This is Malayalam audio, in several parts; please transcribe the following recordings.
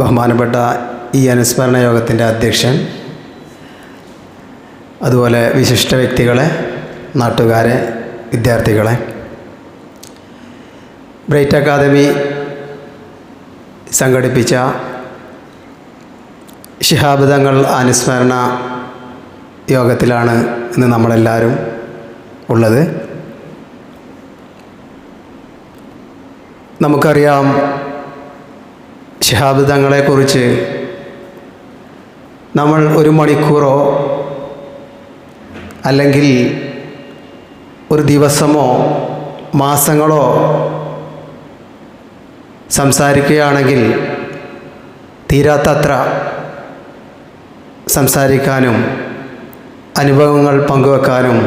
ബഹുമാനപ്പെട്ട ഈ അനുസ്മരണ യോഗത്തിന്റെ അധ്യക്ഷൻ അതുപോലെ വിശിഷ്ട വ്യക്തികളെ നാട്ടുകാരെ വിദ്യാർത്ഥികളെ. ബ്രൈറ്റ് അക്കാദമി സംഘടിപ്പിച്ച ശിഹാബ്ദങ്ങൾ അനുസ്മരണ യോഗത്തിലാണ് ഇന്ന് നമ്മളെല്ലാവരും ഉള്ളത്. നമുക്കറിയാം ശിഹാബ് നമ്മൾ ഒരു മണിക്കൂറോ അല്ലെങ്കിൽ ഒരു ദിവസമോ മാസങ്ങളോ സംസാരിക്കുകയാണെങ്കിൽ തീരാത്തത്ര സംസാരിക്കാനും അനുഭവങ്ങൾ പങ്കുവെക്കാനും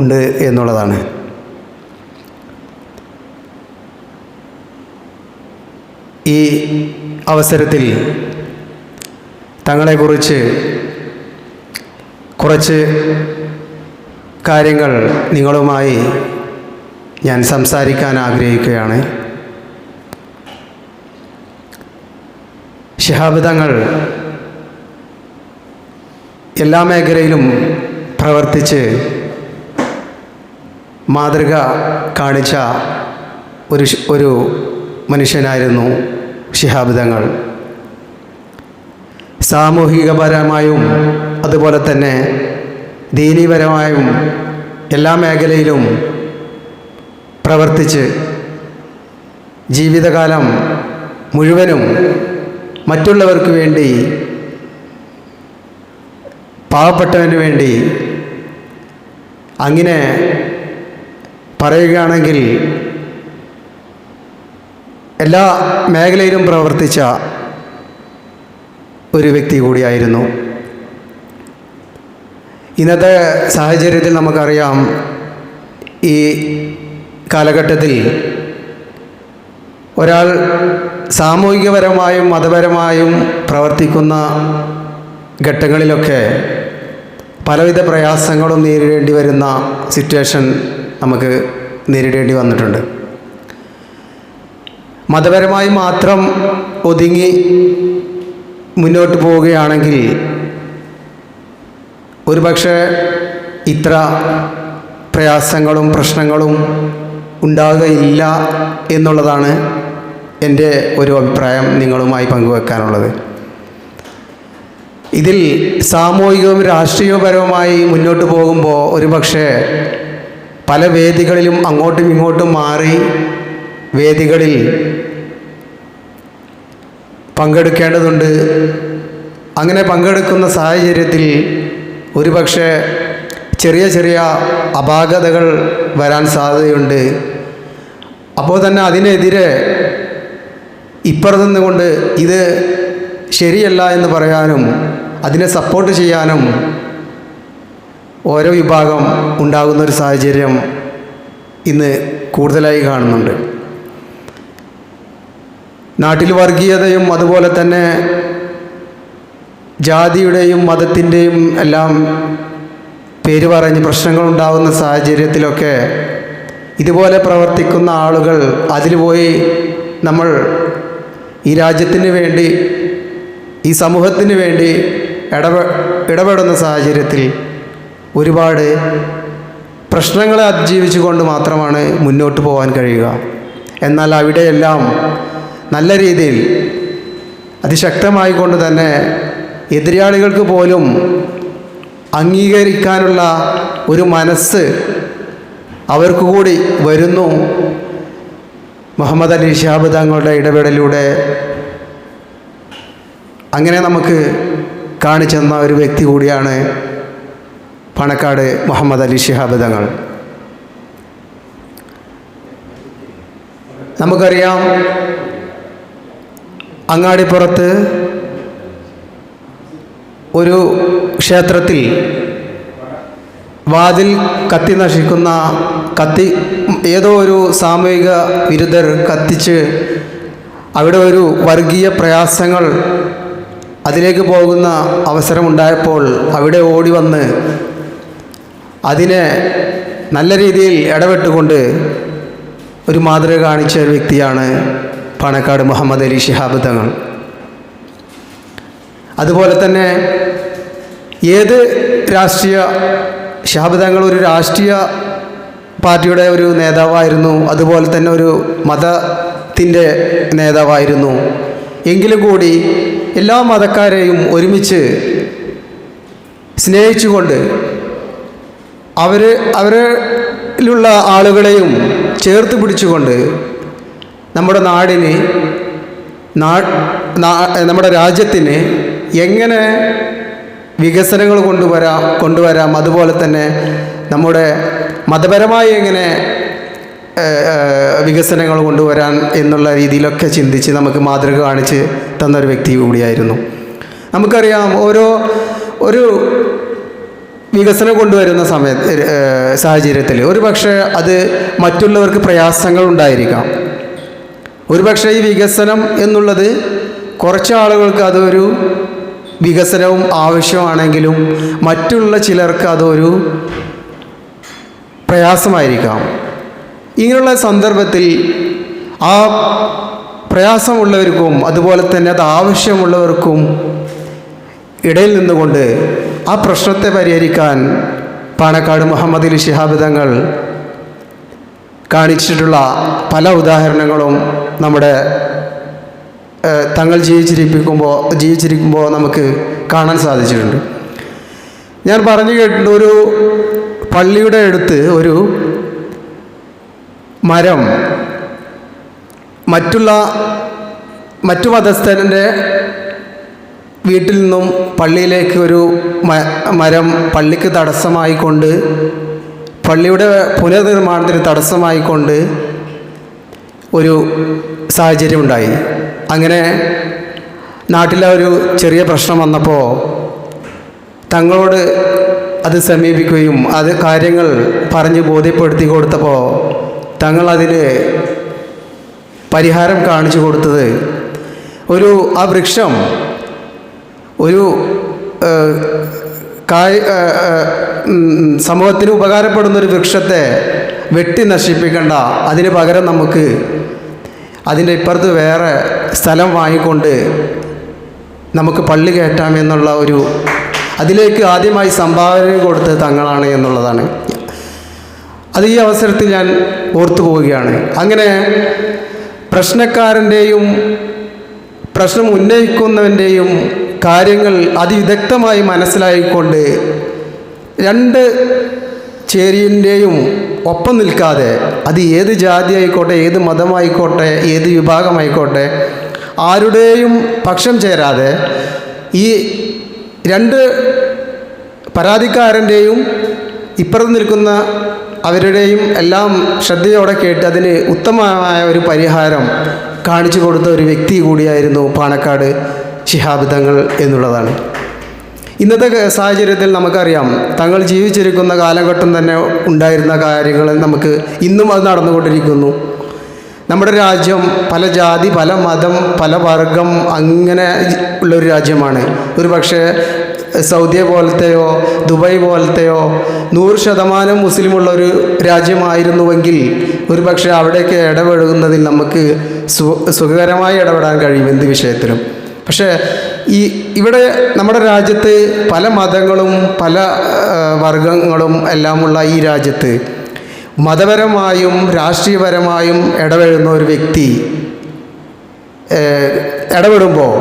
ഉണ്ട് എന്നുള്ളതാണ്. ഈ അവസരത്തിൽ തങ്ങളെക്കുറിച്ച് കുറച്ച് കാര്യങ്ങൾ നിങ്ങളുമായി ഞാൻ സംസാരിക്കാൻ ആഗ്രഹിക്കുകയാണ്. ശിഹാബ് തങ്ങൾ എല്ലാ മേഖലയിലും പ്രവർത്തിച്ച് മാതൃക കാണിച്ച ഒരു ഒരു മനുഷ്യനായിരുന്നു. ശിഹാബ് തങ്ങൾ സാമൂഹികപരമായും അതുപോലെ തന്നെ ദീനീപരമായും എല്ലാ മേഖലയിലും പ്രവർത്തിച്ച് ജീവിതകാലം മുഴുവനും മറ്റുള്ളവർക്ക് വേണ്ടി പാവപ്പെട്ടവന് വേണ്ടി അങ്ങനെ പറയുകയാണെങ്കിൽ എല്ലാ മേഖലയിലും പ്രവർത്തിച്ച ഒരു വ്യക്തി കൂടിയായിരുന്നു. ഇന്നത്തെ സാഹചര്യത്തിൽ നമുക്കറിയാം ഈ കാലഘട്ടത്തിൽ ഒരാൾ സാമൂഹികപരമായും മതപരമായും പ്രവർത്തിക്കുന്ന ഘട്ടങ്ങളിലൊക്കെ പലവിധ പ്രയാസങ്ങളും നേരിടേണ്ടി വരുന്ന സിറ്റുവേഷൻ നമുക്ക് നേരിടേണ്ടി വന്നിട്ടുണ്ട്. മതപരമായി മാത്രം ഒതുങ്ങി മുന്നോട്ട് പോവുകയാണെങ്കിൽ ഒരുപക്ഷെ ഇത്ര പ്രയാസങ്ങളും പ്രശ്നങ്ങളും ഉണ്ടാകുകയില്ല എന്നുള്ളതാണ് എന്റെ ഒരു അഭിപ്രായം നിങ്ങളുമായി പങ്കുവെക്കാനുള്ളത്. ഇതിൽ സാമൂഹികവും രാഷ്ട്രീയപരവുമായി മുന്നോട്ട് പോകുമ്പോൾ ഒരുപക്ഷെ പല വേദികളിലും അങ്ങോട്ടും ഇങ്ങോട്ടും മാറി വേദികളിൽ പങ്കെടുക്കേണ്ടതുണ്ട്. അങ്ങനെ പങ്കെടുക്കുന്ന സാഹചര്യത്തിൽ ഒരുപക്ഷെ ചെറിയ ചെറിയ അപാകതകൾ വരാൻ സാധ്യതയുണ്ട്. അപ്പോൾ തന്നെ അതിനെതിരെ ഇപ്പുറത്തു നിന്നുകൊണ്ട് ഇത് ശരിയല്ല എന്ന് പറയാനും അതിനെ സപ്പോർട്ട് ചെയ്യാനും ഓരോ വിഭാഗം ഉണ്ടാകുന്ന ഒരു സാഹചര്യം ഇന്ന് കൂടുതലായി കാണുന്നുണ്ട്. നാട്ടിൽ വർഗീയതയും അതുപോലെ തന്നെ ജാതിയുടെയും മതത്തിന്റെയും എല്ലാം പേര് പറഞ്ഞ് പ്രശ്നങ്ങൾ ഉണ്ടാകുന്ന സാഹചര്യത്തിലൊക്കെ ഇതുപോലെ പ്രവർത്തിക്കുന്ന ആളുകൾ അതിൽ പോയി നമ്മൾ ഈ രാജ്യത്തിന് വേണ്ടി ഈ സമൂഹത്തിന് വേണ്ടി ഇടപെ ഇടപെടുന്ന സാഹചര്യത്തിൽ ഒരുപാട് പ്രശ്നങ്ങളെ അതിജീവിച്ചുകൊണ്ട് മാത്രമാണ് മുന്നോട്ട് പോകാൻ കഴിയുക. എന്നാൽ അവിടെയെല്ലാം നല്ല രീതിയിൽ അതിശക്തമായി കൊണ്ട് തന്നെ എതിരാളികൾക്ക് പോലും അംഗീകരിക്കാനുള്ള ഒരു മനസ്സ് അവർക്ക് കൂടി വരുന്നു. മുഹമ്മദ് അലി ഷിഹാബ് തങ്ങളുടെ ഇടപെടലിലൂടെ അങ്ങനെ നമുക്ക് കാണിച്ചെന്ന ഒരു വ്യക്തി കൂടിയാണ് പണക്കാട് മുഹമ്മദ് അലി ഷിഹാബ് തങ്ങൾ. നമുക്കറിയാം അങ്ങാടിപ്പുറത്ത് ഒരു ക്ഷേത്രത്തിൽ വാതിൽ കത്തി നശിക്കുന്ന കത്തി ഏതോ ഒരു സാമൂഹിക വിരുദ്ധർ കത്തിച്ച് അവിടെ ഒരു വർഗീയ പ്രയാസങ്ങൾ അതിലേക്ക് പോകുന്ന അവസരമുണ്ടായപ്പോൾ അവിടെ ഓടി വന്ന് അതിനെ നല്ല രീതിയിൽ ഇടപെട്ടുകൊണ്ട് ഒരു മാതൃക കാണിച്ച ഒരു വ്യക്തിയാണ് പാണക്കാട് മുഹമ്മദ് അലി ഷിഹാബ് തങ്ങൾ. അതുപോലെ തന്നെ ഏത് രാഷ്ട്രീയ ഷിഹാബ് തങ്ങൾ ഒരു രാഷ്ട്രീയ പാർട്ടിയുടെ ഒരു നേതാവായിരുന്നു അതുപോലെ തന്നെ ഒരു മതത്തിന്റെ നേതാവായിരുന്നു. എങ്കിലും കൂടി എല്ലാ മതക്കാരെയും ഒരുമിച്ച് സ്നേഹിച്ചുകൊണ്ട് അവർ അവരിലുള്ള ആളുകളെയും ചേർത്ത് പിടിച്ചുകൊണ്ട് നമ്മുടെ നാടിനെ നമ്മുടെ രാജ്യത്തിന് എങ്ങനെ വികസനങ്ങൾ കൊണ്ടുവരാം കൊണ്ടുവരാം? അതുപോലെ തന്നെ നമ്മുടെ മതപരമായി എങ്ങനെ വികസനങ്ങൾ കൊണ്ടുവരാൻ എന്നുള്ള രീതിയിലൊക്കെ ചിന്തിച്ച് നമുക്ക് മാതൃക കാണിച്ച് തന്നൊരു വ്യക്തി കൂടിയായിരുന്നു. നമുക്കറിയാം ഓരോ ഒരു വികസനം കൊണ്ടുവരുന്ന സമയത്ത് സാഹചര്യത്തിൽ ഒരു പക്ഷേ അത് മറ്റുള്ളവർക്ക് പ്രയാസങ്ങൾ ഉണ്ടായിരിക്കാം. ഒരുപക്ഷെ ഈ വികസനം എന്നുള്ളത് കുറച്ച് ആളുകൾക്ക് അതൊരു വികസനവും ആവശ്യമാണെങ്കിലും മറ്റുള്ള ചിലർക്ക് അതൊരു പ്രയാസമായിരിക്കാം. ഇങ്ങനെയുള്ള സന്ദർഭത്തിൽ ആ പ്രയാസമുള്ളവർക്കും അതുപോലെ തന്നെ അത് ആവശ്യമുള്ളവർക്കും ഇടയിൽ നിന്നുകൊണ്ട് ആ പ്രശ്നത്തെ പരിഹരിക്കാൻ പാണക്കാട് മുഹമ്മദ് അലി ശിഹാബ് തങ്ങൾ കാണിച്ചിട്ടുള്ള പല ഉദാഹരണങ്ങളും നമ്മുടെ തങ്ങൾ ജീവിച്ചിരിപ്പിക്കുമ്പോൾ ജീവിച്ചിരിക്കുമ്പോൾ നമുക്ക് കാണാൻ സാധിച്ചിട്ടുണ്ട്. ഞാൻ പറഞ്ഞു കേട്ടിട്ടുണ്ട് ഒരു പള്ളിയുടെ അടുത്ത് ഒരു മരം മറ്റുള്ള മറ്റു മതസ്ഥന്റെ വീട്ടിൽ നിന്നും പള്ളിയിലേക്ക് ഒരു മരം പള്ളിക്ക് തടസ്സമായിക്കൊണ്ട് പള്ളിയുടെ പുനർനിർമ്മാണത്തിന് തടസ്സമായിക്കൊണ്ട് ഒരു സാഹചര്യം ഉണ്ടായി അങ്ങനെ നാട്ടിലെ ഒരു ചെറിയ പ്രശ്നം വന്നപ്പോൾ തങ്ങളോട് അത് സമീപിക്കുകയും അത് കാര്യങ്ങൾ പറഞ്ഞ് ബോധ്യപ്പെടുത്തി കൊടുത്തപ്പോൾ തങ്ങൾ പരിഹാരം കാണിച്ചു കൊടുത്തത് ഒരു ആ വൃക്ഷം ഒരു കായ സമൂഹത്തിന് ഉപകാരപ്പെടുന്ന ഒരു വൃക്ഷത്തെ വെട്ടി നശിപ്പിക്കേണ്ട. അതിന് പകരം നമുക്ക് അതിന്റെ ഇപ്പുറത്ത് വേറെ സ്ഥലം വാങ്ങിക്കൊണ്ട് നമുക്ക് പള്ളി കയറ്റാമെന്നുള്ള ഒരു അതിലേക്ക് ആദ്യമായി സംഭാവന കൊടുത്ത് തങ്ങളാണ് എന്നുള്ളതാണ്. അത് ഈ അവസരത്തിൽ ഞാൻ ഓർത്തു പോവുകയാണ്. അങ്ങനെ പ്രശ്നക്കാരന്റെയും പ്രശ്നം ഉന്നയിക്കുന്നവന്റെയും കാര്യങ്ങൾ അതിവിദഗ്ധമായി മനസ്സിലായിക്കൊണ്ട് രണ്ട് ചേരിന്റെയും ഒപ്പം നിൽക്കാതെ അത് ഏത് ജാതി ആയിക്കോട്ടെ ഏത് മതമായിക്കോട്ടെ ഏത് വിഭാഗമായിക്കോട്ടെ ആരുടെയും പക്ഷം ചേരാതെ ഈ രണ്ട് പരാതിക്കാരന്റെയും ഇപ്പുറത്ത് നിൽക്കുന്ന അവരുടെയും എല്ലാം ശ്രദ്ധയോടെ കേട്ട് അതിന് ഉത്തമമായ ഒരു പരിഹാരം കാണിച്ചു കൊടുത്ത ഒരു വ്യക്തി കൂടിയായിരുന്നു പാണക്കാട് ശിഹാബ് തങ്ങൾ എന്നുള്ളതാണ്. ഇന്നത്തെ സാഹചര്യത്തിൽ നമുക്കറിയാം തങ്ങൾ ജീവിച്ചിരിക്കുന്ന കാലഘട്ടം തന്നെ ഉണ്ടായിരുന്ന കാര്യങ്ങൾ നമുക്ക് ഇന്നും അത് നടന്നുകൊണ്ടിരിക്കുന്നു. നമ്മുടെ രാജ്യം പല ജാതി പല മതം പല വർഗം അങ്ങനെ ഉള്ളൊരു രാജ്യമാണ്. ഒരു പക്ഷേ സൗദിയെ പോലത്തെയോ ദുബായ് പോലത്തെയോ നൂറ് ശതമാനം മുസ്ലിമുള്ള ഒരു രാജ്യമായിരുന്നുവെങ്കിൽ ഒരു പക്ഷേ അവിടെയൊക്കെ ഇടപെടുന്നതിൽ നമുക്ക് സുഖകരമായി ഇടപെടാൻ കഴിയും എന്ത് വിഷയത്തിലും. പക്ഷേ ഈ ഇവിടെ നമ്മുടെ രാജ്യത്ത് പല മതങ്ങളും പല വർഗങ്ങളും എല്ലാമുള്ള ഈ രാജ്യത്ത് മതപരമായും രാഷ്ട്രീയപരമായും ഇടപെടുന്ന ഒരു വ്യക്തി ഇടപെടുമ്പോൾ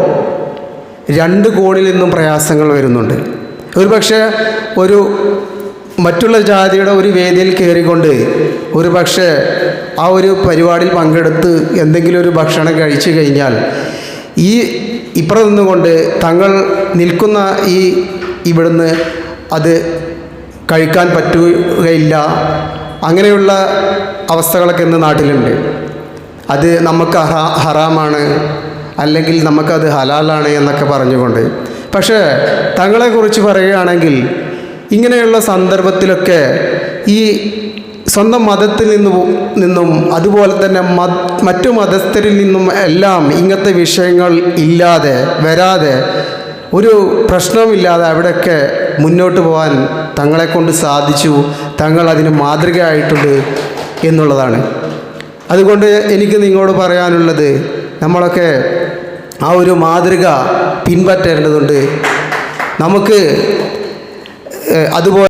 രണ്ട് കോണിൽ നിന്നും പ്രയാസങ്ങൾ വരുന്നുണ്ട്. ഒരു പക്ഷേ ഒരു മറ്റുള്ള ജാതിയുടെ ഒരു വേദിയിൽ കയറിക്കൊണ്ട് ഒരു പക്ഷേ ആ ഒരു പരിപാടിയിൽ പങ്കെടുത്ത് എന്തെങ്കിലും ഒരു ഭക്ഷണം കഴിച്ചു കഴിഞ്ഞാൽ ഈ ഇപ്പുറം നിന്നുകൊണ്ട് തങ്ങൾ നിൽക്കുന്ന ഈ ഇവിടുന്ന് അത് കഴിക്കാൻ പറ്റുകയില്ല. അങ്ങനെയുള്ള അവസ്ഥകളൊക്കെ ഇന്ന് നാട്ടിലുണ്ട്. അത് നമുക്ക് ഹറാ ഹറാമാണ്. അല്ലെങ്കിൽ നമുക്കത് ഹലാലാണ് എന്നൊക്കെ പറഞ്ഞുകൊണ്ട്. പക്ഷേ തങ്ങളെക്കുറിച്ച് പറയുകയാണെങ്കിൽ ഇങ്ങനെയുള്ള സന്ദർഭത്തിലൊക്കെ ഈ സ്വന്തം മതത്തിൽ നിന്നും നിന്നും അതുപോലെ തന്നെ മറ്റു മതസ്ഥരിൽ നിന്നും എല്ലാം ഇങ്ങനത്തെ വിഷയങ്ങൾ ഇല്ലാതെ വരാതെ ഒരു പ്രശ്നവുമില്ലാതെ അവിടെയൊക്കെ മുന്നോട്ട് പോകാൻ തങ്ങളെ കൊണ്ട് സാധിച്ചു. തങ്ങൾ അതിന് മാതൃകയായിട്ടുണ്ട് എന്നുള്ളതാണ്. അതുകൊണ്ട് എനിക്ക് നിങ്ങളോട് പറയാനുള്ളത് നമ്മളൊക്കെ ആ ഒരു മാതൃക പിൻപറ്റേണ്ടതുണ്ട്. നമുക്ക് അതുപോലെ